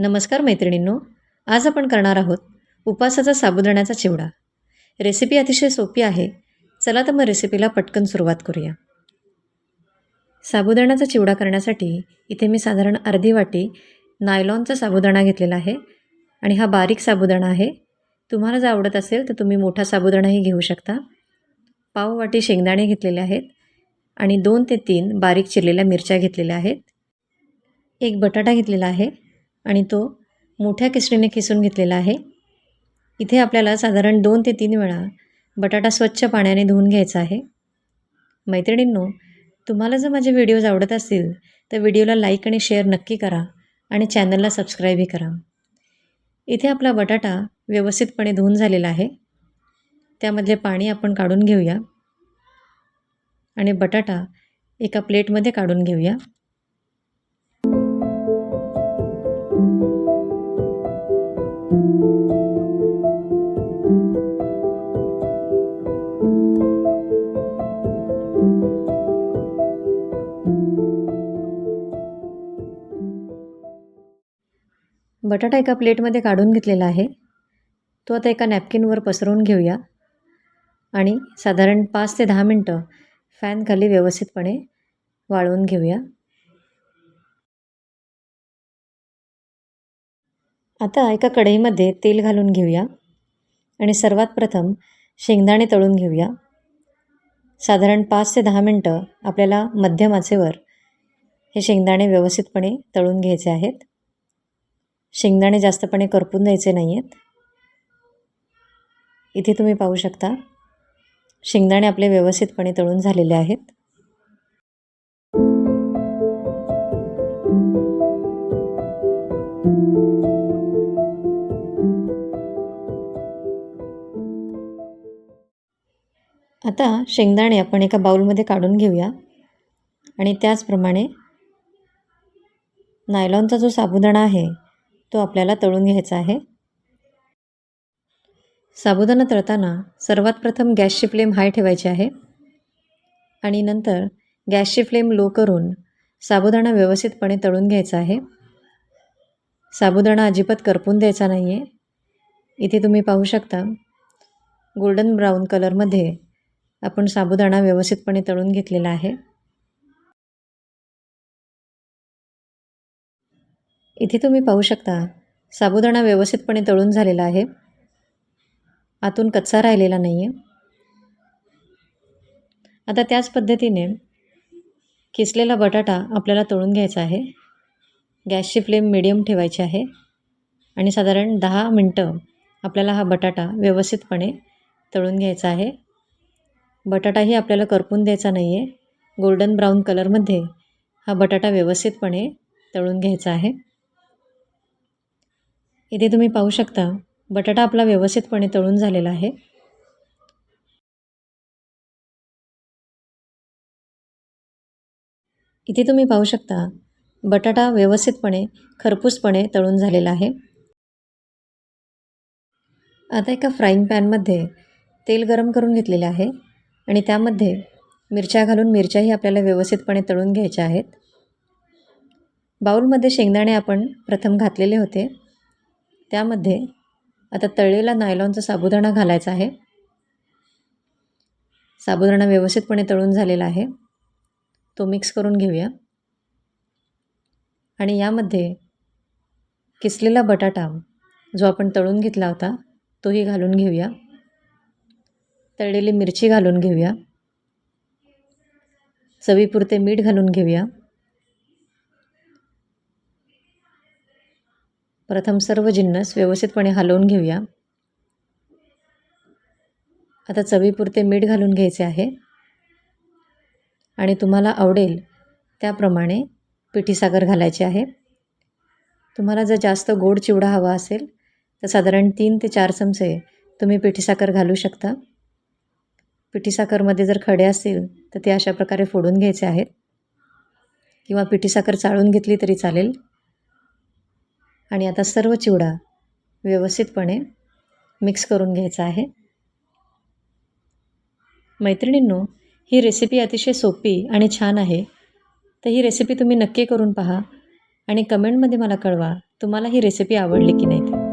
नमस्कार मैत्रिणींनो आज आपण करणार आहोत उपासाचा साबुदाण्याचा चिवडा. रेसिपी अतिशय सोपी आहे चला तर मग रेसिपीला पटकन सुरुवात करूया. साबुदाण्याचा चिवडा करण्यासाठी इथे मी साधारण अर्धी वाटी नायलॉनचा साबुदाणा घेतलेला आहे आणि हा बारीक साबुदाणा आहे. तुम्हाला जर आवडत असेल तर तुम्ही मोठा साबुदाणाही घेऊ शकता. पाव वाटी शेंगदाणे घेतलेले आहेत आणि दोन ते तीन बारीक चिरलेल्या मिरच्या घेतलेल्या आहेत. एक बटाटा घेतलेला आहे आणि तो मोठ्या किसणीने किसून घेतलेला आहे. इथे आपल्याला साधारण दोन ते तीन वेळा बटाटा स्वच्छ पाण्याने धुवून घ्यायचा आहे. मैत्रिणींनो तुम्हाला जर माझे व्हिडिओज आवडत असतील तर व्हिडिओला लाईक आणि शेअर नक्की करा आणि चॅनलला सबस्क्राईबही करा. इथे आपला बटाटा व्यवस्थितपणे धुवून झालेला आहे. त्यामधले पाणी आपण काढून घेऊया आणि बटाटा एका प्लेटमध्ये काढून घेऊया. बटाटा एका प्लेटमध्ये काढून घेतलेला आहे. तो आता एका नॅपकिनवर पसरवून घेऊया. आणि साधारण पाच ते दहा मिनटं फॅनखाली व्यवस्थितपणे वाळवून घेऊया. आता एका कढईमध्ये तेल घालून घेऊया. आणि सर्वात प्रथम शेंगदाणे तळून घेऊया. साधारण पाच ते दहा मिनटं आपल्याला मध्यम आचेवर हे शेंगदाणे व्यवस्थितपणे तळून घ्यायचे आहेत. शेंगदाणे जास्तपणे करपून द्यायचे नाही आहेत इथे तुम्ही पाहू शकता शेंगदाणे आपले व्यवस्थितपणे तळून झालेले आहेत. आता शेंगदाणे आपण एका बाऊलमध्ये काढून घेऊया. आणि त्याचप्रमाणे नायलॉनचा जो साबुदाणा आहे तो आपल्याला तळून घ्यायचा आहे. साबुदाणा तळताना सर्वात प्रथम गॅसची फ्लेम हाय ठेवायची आहे. आणि नंतर गॅसची फ्लेम लो करून साबुदाणा व्यवस्थितपणे तळून घ्यायचा आहे. साबुदाणा अजिबात करपून द्यायचा नाही आहे इथे तुम्ही पाहू शकता गोल्डन ब्राऊन कलरमध्ये आपण साबुदाणा व्यवस्थितपणे तळून घेतलेला आहे. इथे तुम्ही पाहू शकता साबुदाणा व्यवस्थितपणे तळून झालेला आहे. आतून कच्चा राहिलेला नाही आहे आता त्याच पद्धतीने किसलेला बटाटा आपल्याला तळून घ्यायचा आहे. गॅसची फ्लेम मिडियम ठेवायची आहे आणि साधारण दहा मिनटं आपल्याला हा बटाटा व्यवस्थितपणे तळून घ्यायचा आहे. बटाटाही आपल्याला करपून द्यायचा नाही आहे गोल्डन ब्राऊन कलरमध्ये हा बटाटा व्यवस्थितपणे तळून घ्यायचा आहे. इथे तुम्ही पाहू शकता बटाटा आपला व्यवस्थितपणे तळून झालेला आहे. इथे तुम्ही पाहू शकता बटाटा व्यवस्थितपणे खरपूसपणे तळून झालेला आहे. आता एका फ्राईंग पॅनमध्ये तेल गरम करून घेतलेले आहे. आणि त्यामध्ये मिरच्या घालून मिरच्याही आपल्याला व्यवस्थितपणे तळून घ्यायच्या आहेत. बाऊलमध्ये शेंगदाणे आपण प्रथम घातलेले होते. त्यामध्ये आता तळलेला नायलॉनचा साबुदाणा घालायचा आहे. साबुदाणा व्यवस्थितपणे तळून झालेला आहे. तो मिक्स करून घेऊया. आणि यामध्ये किसलेला बटाटा जो आपण तळून घेतला होता तोही घालून घेऊया. तळलेली मिरची घालून घेऊया. चवीपुरते मीठ घालून घेऊया. प्रथम सर्व जिन्नस व्यवस्थितपणे हलवून घेऊया. आता चवीपुरते मीठ घालून घ्यायचे आहे. आणि तुम्हाला आवडेल त्याप्रमाणे पिठीसागर घालायचे घालायची आहे. तुम्हाला जर जास्त गोड चिवडा हवा असेल तर साधारण तीन ते चार चमचे तुम्ही पिठीसाखर घालू शकता. पिठी साखरमध्ये जर खडे असतील तर ते अशा प्रकारे फोडून घ्यायचे आहेत. किंवा पिठी साखर चाळून घेतली तरी चालेल. आणि आता सर्व चिवडा व्यवस्थितपणे मिक्स करून घ्यायचा आहे. मैत्रिणींनो ही रेसिपी अतिशय सोपी आणि छान आहे. तर ही रेसिपी तुम्ही नक्की करून पहा आणि कमेंटमध्ये मला कळवा तुम्हाला ही रेसिपी आवडली की नाही.